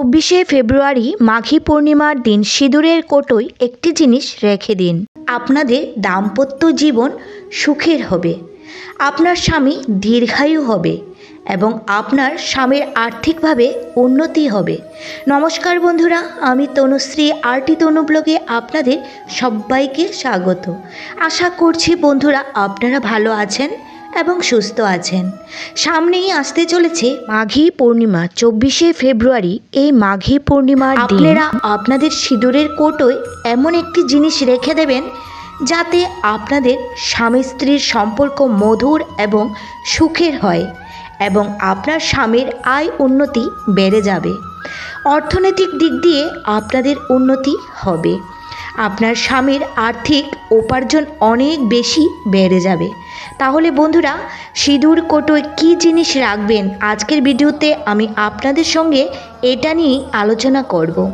চব্বিশে ফেব্রুয়ারি মাঘী পূর্ণিমার দিন সিঁদুরের কোটোয় একটি জিনিস রেখে দিন। আপনাদের দাম্পত্য জীবন সুখের হবে। আপনার স্বামী দীর্ঘায়ু হবে এবং আপনার স্বামীর আর্থিকভাবে উন্নতি হবে। নমস্কার বন্ধুরা, আমি তনুশ্রী আরটি তনু ব্লগে আপনাদের সবাইকে স্বাগত। আশা করছি বন্ধুরা আপনারা ভালো আছেন। এবং সুস্থ আছেন। সামনেই আসতে চলেছে মাঘী পূর্ণিমা, চব্বিশে ফেব্রুয়ারি। এই মাঘী পূর্ণিমার আপনারা আপনাদের সিঁদুরের কোটোয় এমন একটি জিনিস রেখে দেবেন, যাতে আপনাদের স্বামী স্ত্রীর সম্পর্ক মধুর এবং সুখের হয় এবং আপনার স্বামীর আয় উন্নতি বেড়ে যাবে। অর্থনৈতিক দিক দিয়ে আপনাদের উন্নতি হবে। আপনার স্বামীর আর্থিক উপার্জন অনেক বেশি বেড়ে যাবে। তাহলে বন্ধুরা, সিঁদুর কোটোয় কী জিনিস রাখবেন আজকের ভিডিওতে আমি আপনাদের সঙ্গে এটা নিয়েই আলোচনা করব।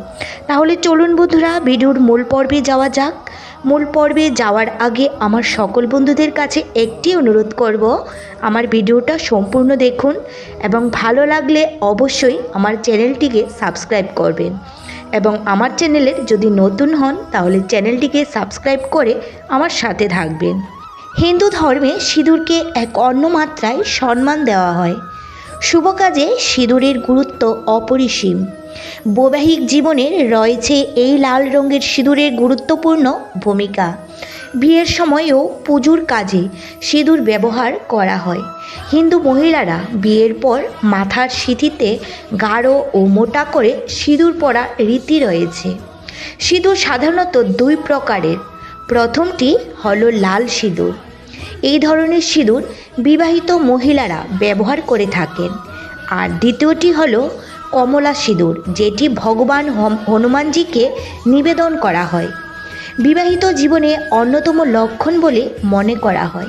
তাহলে চলুন বন্ধুরা, ভিডিওর মূল পর্বে যাওয়া যাক। মূল পর্বে যাওয়ার আগে আমার সকল বন্ধুদের কাছে একটি অনুরোধ করব, আমার ভিডিওটা সম্পূর্ণ দেখুন এবং ভালো লাগলে অবশ্যই আমার চ্যানেলটিকে সাবস্ক্রাইব করবেন। এবং আমার চ্যানেলের যদি নতুন হন, তাহলে চ্যানেলটিকে সাবস্ক্রাইব করে আমার সাথে থাকবেন। হিন্দু ধর্মে সিঁদুরকে এক অন্য মাত্রায় সম্মান দেওয়া হয়। শুভ কাজে সিঁদুরের গুরুত্ব অপরিসীম। বৈবাহিক জীবনের রয়েছে এই লাল রঙের সিঁদুরের গুরুত্বপূর্ণ ভূমিকা। বিয়ের সময়ও পুজোর কাজে সিঁদুর ব্যবহার করা হয়। হিন্দু মহিলারা বিয়ের পর মাথার সিঁথিতে গাঢ় ও মোটা করে সিঁদুর পরা রীতি রয়েছে। সিঁদুর সাধারণত দুই প্রকারের। প্রথমটি হলো লাল সিঁদুর। এই ধরনের সিঁদুর বিবাহিত মহিলারা ব্যবহার করে থাকেন। আর দ্বিতীয়টি হলো কমলা সিঁদুর, যেটি ভগবান হনুমানজিকে নিবেদন করা হয়। বিবাহিত জীবনে অন্যতম লক্ষণ বলে মনে করা হয়।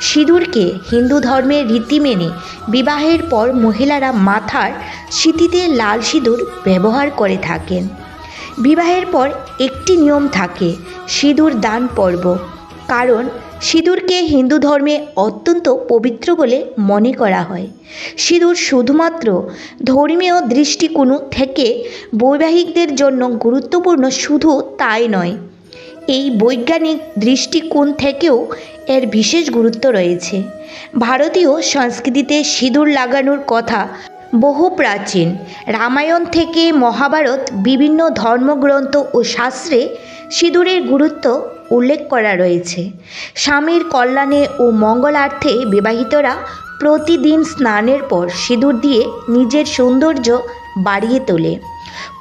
সিঁদুরকে হিন্দু ধর্মের রীতি মেনে বিবাহের পর মহিলারা মাথার স্মৃতিতে লাল সিঁদুর ব্যবহার করে থাকেন। বিবাহের পর একটি নিয়ম থাকে, সিঁদুর দান পর্ব। কারণ সিঁদুরকে হিন্দু ধর্মে অত্যন্ত পবিত্র বলে মনে করা হয়। সিঁদুর শুধুমাত্র ধর্মীয় দৃষ্টিকোণ থেকে বৈবাহিকদের জন্য গুরুত্বপূর্ণ শুধু তাই নয় এই বৈজ্ঞানিক দৃষ্টিকোণ থেকেও এর বিশেষ গুরুত্ব রয়েছে। ভারতীয় সংস্কৃতিতে সিঁদুর লাগানোর কথা বহু প্রাচীন। রামায়ণ থেকে মহাভারত বিভিন্ন ধর্মগ্রন্থ ও শাস্ত্রে সিঁদুরের গুরুত্ব উল্লেখ করা রয়েছে। স্বামীর কল্যাণে ও মঙ্গলার্থে বিবাহিতরা প্রতিদিন স্নানের পর সিঁদুর দিয়ে নিজের সৌন্দর্য বাড়িয়ে তোলে।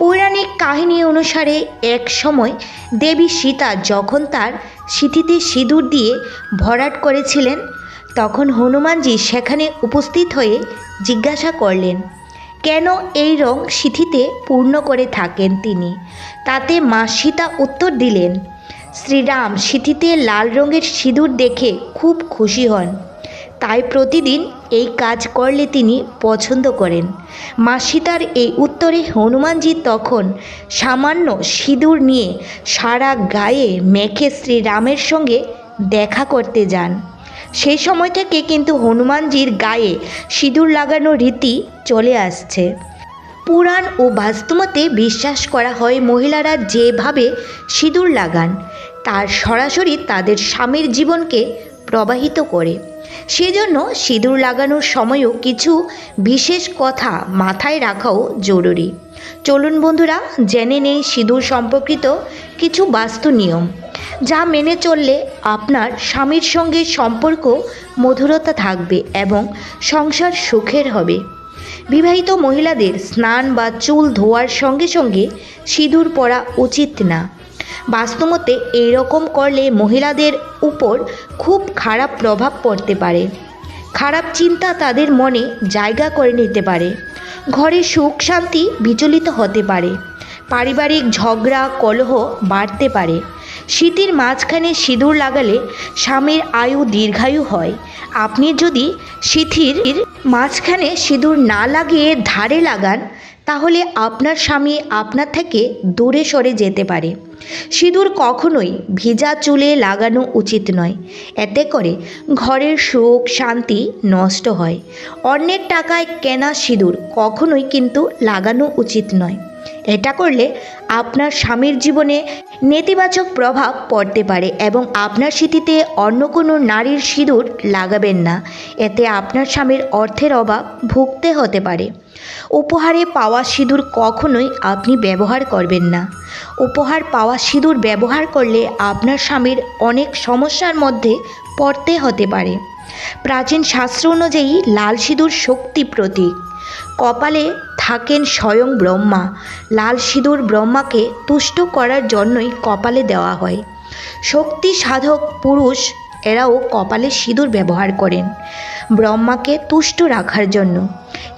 পৌরাণিক কাহিনী অনুসারে এক সময় দেবী সীতা যখন তার সিঁথিতে সিঁদুর দিয়ে ভরাট করেছিলেন, তখন হনুমানজি সেখানে উপস্থিত হয়ে জিজ্ঞাসা করলেন, কেন এই রং সিঁথিতে পূর্ণ করে থাকেন তিনি? তাতে মা সীতা উত্তর দিলেন, শ্রীরাম, সিঁথিতে লাল রঙের সিঁদুর দেখে খুব খুশি হন। তাই প্রতিদিন এই কাজ করলে তিনি পছন্দ করেন। মা সীতার এই উত্তরে হনুমানজি তখন সামান্য সিঁদুর নিয়ে সারা গায়ে মেখে শ্রীরামের সঙ্গে দেখা করতে যান। সেই সময় থেকে কিন্তু হনুমানজির গায়ে সিঁদুর লাগানো রীতি চলে আসছে। পুরাণ ও বাস্তুমতে বিশ্বাস করা হয় মহিলারা যেভাবে সিঁদুর লাগান, তার সরাসরি তাদের স্বামীর জীবনকে প্রবাহিত করে। সেজন্য সিঁদুর লাগানোর সময়ও কিছু বিশেষ কথা মাথায় রাখাও জরুরি। চলুন বন্ধুরা, জেনে নেই সিঁদুর সম্পর্কিত কিছু বাস্তু নিয়ম, যা মেনে চললে আপনার স্বামীর সঙ্গে সম্পর্ক মধুরতা থাকবে এবং সংসার সুখের হবে। বিবাহিত মহিলাদের স্নান বা চুল ধোয়ার সঙ্গে সঙ্গে সিঁদুর পরা উচিত না। বাস্তবতে এইরকম করলে মহিলাদের উপর খুব খারাপ প্রভাব পড়তে পারে। খারাপ চিন্তা তাদের মনে জায়গা করে নিতে পারে। ঘরে সুখ শান্তি বিচলিত হতে পারে। পারিবারিক ঝগড়া, কলহ বাড়তে পারে। শীতের মাঝখানে সিঁদুর লাগালে স্বামীর আয়ু দীর্ঘায়ু হয়। আপনি যদি শীতির মাঝখানে সিঁদুর না লাগিয়ে ধারে লাগান, তাহলে আপনার স্বামী আপনার থেকে দূরে সরে যেতে পারে। সিঁদুর কখনোই ভিজা চুলে লাগানো উচিত নয়। এতে করে ঘরের সুখ, শান্তি নষ্ট হয়। অন্যের টাকায় কেনা সিঁদুর কখনোই কিন্তু লাগানো উচিত নয়। এটা করলে আপনার স্বামীর জীবনে নেতিবাচক প্রভাব পড়তে পারে এবং আপনার স্মৃতিতে অন্য কোনো নারীর সিঁদুর লাগাবেন না। এতে আপনার স্বামীর অর্থের অভাব ভুগতে হতে পারে। উপহারে পাওয়া সিঁদুর কখনোই আপনি ব্যবহার করবেন না। উপহার পাওয়া সিঁদুর ব্যবহার করলে আপনার স্বামীর অনেক সমস্যার মধ্যে পড়তে হতে পারে। প্রাচীন শাস্ত্র অনুযায়ী লাল সিঁদুর শক্তি প্রতীক। কপালে থাকেন স্বয়ং ব্রহ্মা। লাল সিঁদুর ব্রহ্মাকে তুষ্ট করার জন্যই কপালে দেওয়া হয়। শক্তি সাধক পুরুষ এরাও কপালে সিঁদুর ব্যবহার করেন ব্রহ্মাকে তুষ্ট রাখার জন্য।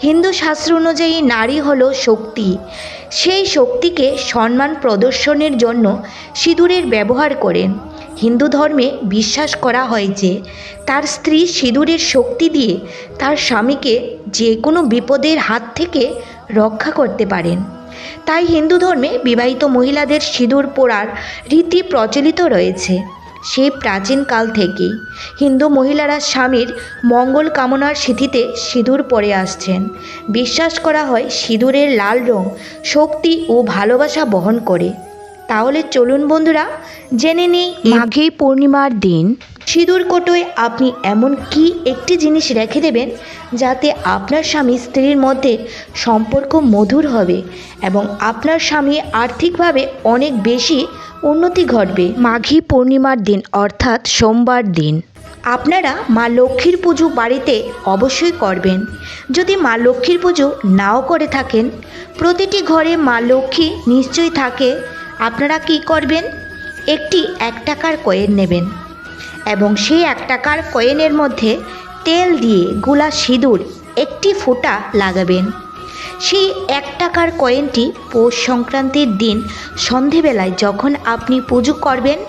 হিন্দু শাস্ত্র অনুযায়ী নারী হল শক্তি। সেই শক্তিকে সম্মান প্রদর্শনের জন্য সিঁদুরের ব্যবহার করেন। হিন্দু ধর্মে বিশ্বাস করা হয় যে, তার স্ত্রী সিঁদুরের শক্তি দিয়ে তার স্বামীকে কোনো বিপদের হাত থেকে রক্ষা করতে পারেন। তাই হিন্দু ধর্মে বিবাহিত মহিলাদের সিঁদুর পরার রীতি প্রচলিত রয়েছে। সেই প্রাচীনকাল থেকেই হিন্দু মহিলারা স্বামীর মঙ্গল কামনার স্মৃতিতে সিঁদুর পরে আসছেন। বিশ্বাস করা হয় সিঁদুরের লাল রং শক্তি ও ভালোবাসা বহন করে। তাহলে চলুন বন্ধুরা, জেনে নেই মাঘী পূর্ণিমার দিন সিঁদুর কোটোয় আপনি এমন কি একটি জিনিস রেখে দেবেন যাতে আপনার স্বামী স্ত্রীর মধ্যে সম্পর্ক মধুর হবে এবং আপনার স্বামী আর্থিকভাবে অনেক বেশি উন্নতি ঘটবে? মাঘী পূর্ণিমার দিন, অর্থাৎ সোমবার দিন। আপনারা মা লক্ষ্মীর পুজো বাড়িতে অবশ্যই করবেন। যদি মা লক্ষ্মীর পুজো নাও করে থাকেন, প্রতিটি ঘরে মা লক্ষ্মী নিশ্চয়ই থাকে। আপনারা কি করবেন? একটি এক টাকার কয়েন নেবেন। এবং সেই এক টাকার কয়েনের মধ্যে তেল দিয়ে গুলা সিঁদুর একটি ফোঁটা লাগাবেন। সেই এক টাকার কয়েনটি পৌষ সংক্রান্তির দিন সন্ধেবেলায় যখন আপনি পুজো করবেন,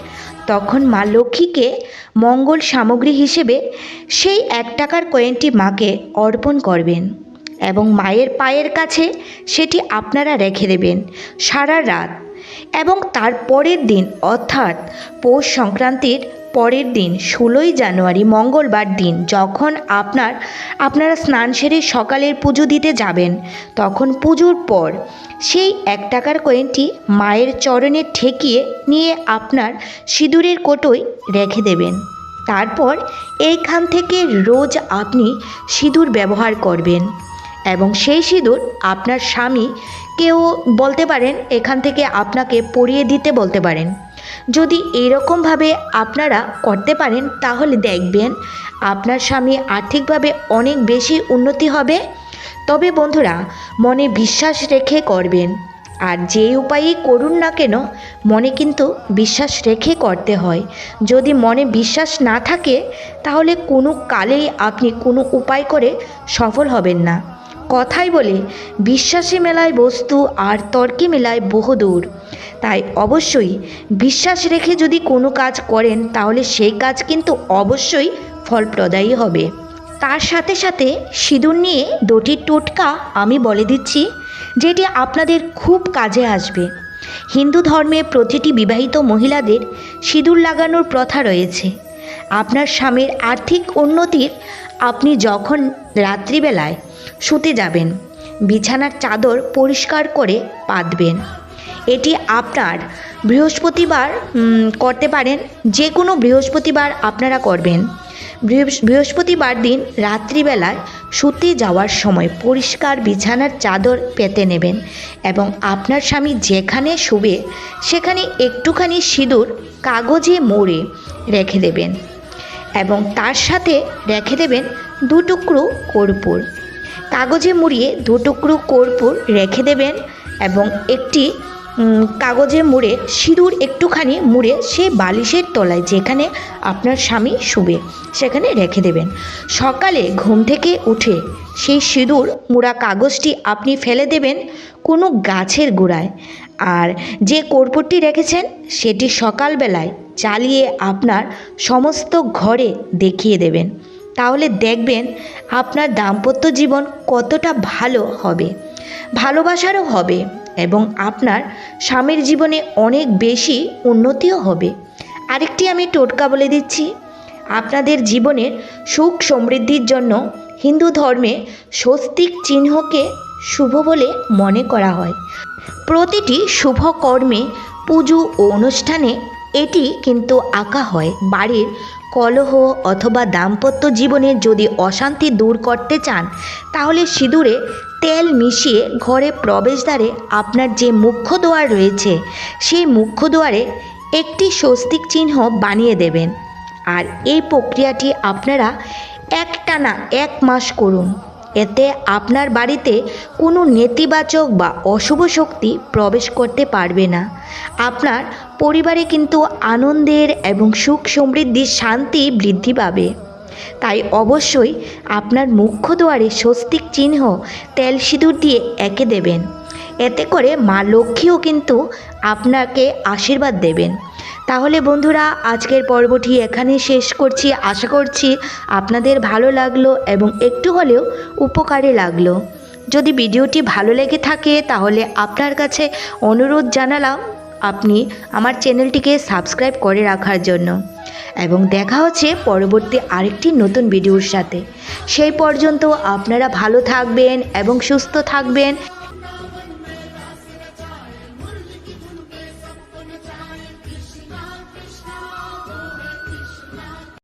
তখন মা লক্ষ্মীকে মঙ্গল সামগ্রী হিসেবে সেই এক টাকার কয়েনটি মাকে অর্পণ করবেন এবং মায়ের পায়ের কাছে সেটি আপনারা রেখে দেবেন। সারা রাত এবং তার পরের দিন, অর্থাৎ পৌষ সংক্রান্তির পরের দিন, ষোলোই জানুয়ারি, মঙ্গলবার দিন, যখন আপনার, আপনারা স্নান সেরে সকালের পুজো দিতে যাবেন, তখন পুজোর পর সেই এক টাকার কয়েনটি মায়ের চরণে ঠেকিয়ে নিয়ে আপনার সিঁদুরের কোটোয় রেখে দেবেন। তারপর এইখান থেকে রোজ আপনি সিঁদুর ব্যবহার করবেন এবং সেই সিঁদুর আপনার স্বামী কেউ বলতে পারেন, এখান থেকে আপনাকে পড়িয়ে দিতে বলতে পারেন। যদি এরকমভাবে আপনারা করতে পারেন, তাহলে দেখবেন আপনার স্বামী আর্থিকভাবে অনেক বেশি উন্নতি হবে। তবে বন্ধুরা, মনে বিশ্বাস রেখে করবেন। আর যে উপায়েই করুন না কেন, মনে কিন্তু বিশ্বাস রেখে করতে হয়। যদি মনে বিশ্বাস না থাকে, তাহলে কোনো কালেই আপনি কোনো উপায় করে সফল হবেন না। কথাই বলে, বিশ্বাসে মেলায় বস্তু আর তর্কে মেলায় বহুদূর। তাই অবশ্যই বিশ্বাস রেখে যদি কোনো কাজ করেন, তাহলে সেই কাজ কিন্তু অবশ্যই ফলপ্রদায়ী হবে। তার সাথে সাথে সিঁদুর নিয়ে দুটি টোটকা আমি বলে দিচ্ছি, যেটি আপনাদের খুব কাজে আসবে। হিন্দু ধর্মে প্রতিটি বিবাহিত মহিলাদের সিঁদুর লাগানোর প্রথা রয়েছে। আপনার স্বামীর আর্থিক উন্নতির আপনি যখন রাত্রিবেলায় শুতে যাবেন। বিছানার চাদর পরিষ্কার করে পাতবেন। এটি আপনার বৃহস্পতিবার করতে পারেন। যে কোনো বৃহস্পতিবার আপনারা করবেন। বৃহস্পতিবার দিন রাত্রিবেলায় শুতে যাওয়ার সময় পরিষ্কার বিছানার চাদর পেতে নেবেন এবং আপনার স্বামী যেখানে শুবে, সেখানে একটুখানি সিঁদুর কাগজে মোড়ে রেখে দেবেন এবং তার সাথে রেখে দেবেন দু টুকরো কর্পূর। কাগজে মুড়িয়ে দু টুকরো কর্পূর রেখে দেবেন এবং একটি কাগজে মুড়ে সিঁদুর একটুখানি মুড়ে সে বালিশের তলায় যেখানে আপনার স্বামী শুবে, সেখানে রেখে দেবেন। সকালে ঘুম থেকে উঠে সেই সিঁদুর মুড়া কাগজটি আপনি ফেলে দেবেন কোনো গাছের গোড়ায়। আর যে কর্পূরটি রেখেছেন, সেটি সকালবেলায় চালিয়ে আপনার সমস্ত ঘরে দেখিয়ে দেবেন। তাহলে দেখবেন আপনার দাম্পত্য জীবন কতটা ভালো হবে, ভালোবাসারও হবে এবং আপনার স্বামীর জীবনে অনেক বেশি উন্নতিও হবে। আরেকটি আমি টোটকা বলে দিচ্ছি, আপনাদের জীবনের সুখ সমৃদ্ধির জন্য হিন্দু ধর্মে স্বস্তিক চিহ্নকে শুভ বলে মনে করা হয়। প্রতিটি শুভ কর্মে, পুজো ও অনুষ্ঠানে এটি কিন্তু আঁকা হয় বাড়ির কলহ অথবা দাম্পত্য জীবনে যদি অশান্তি দূর করতে চান, তাহলে সিঁদুরে তেল মিশিয়ে ঘরে প্রবেশদ্বারে আপনার যে মুখ্য দুয়ার রয়েছে, সেই মুখ্য দুয়ারে একটি স্বস্তিক চিহ্ন বানিয়ে দেবেন। আর এই প্রক্রিয়াটি আপনারা একটানা এক মাস করুন। এতে আপনার বাড়িতে কোনো নেতিবাচক বা অশুভ শক্তি প্রবেশ করতে পারবে না। আপনার পরিবারে কিন্তু আনন্দের এবং সুখ সমৃদ্ধি, শান্তি বৃদ্ধি পাবে। তাই অবশ্যই আপনার মুখ্য দুয়ারে স্বস্তিক চিহ্ন তেল সিঁদুর দিয়ে এঁকে দেবেন। এতে করে মা লক্ষ্মীও কিন্তু আপনাকে আশীর্বাদ দেবেন। তাহলে বন্ধুরা, আজকের পর্বটি এখানে শেষ করছি। আশা করছি আপনাদের ভালো লাগল এবং একটু হলেও উপকারে লাগল। যদি ভিডিওটি ভালো লেগে থাকে, তাহলে আপনার কাছে অনুরোধ জানালাম আপনি আমার চ্যানেলটিকে সাবস্ক্রাইব করে রাখার জন্য। এবং দেখা হচ্ছে পরবর্তী আরেকটি নতুন ভিডিওর সাথে। সেই পর্যন্ত আপনারা ভালো থাকবেন এবং সুস্থ থাকবেন।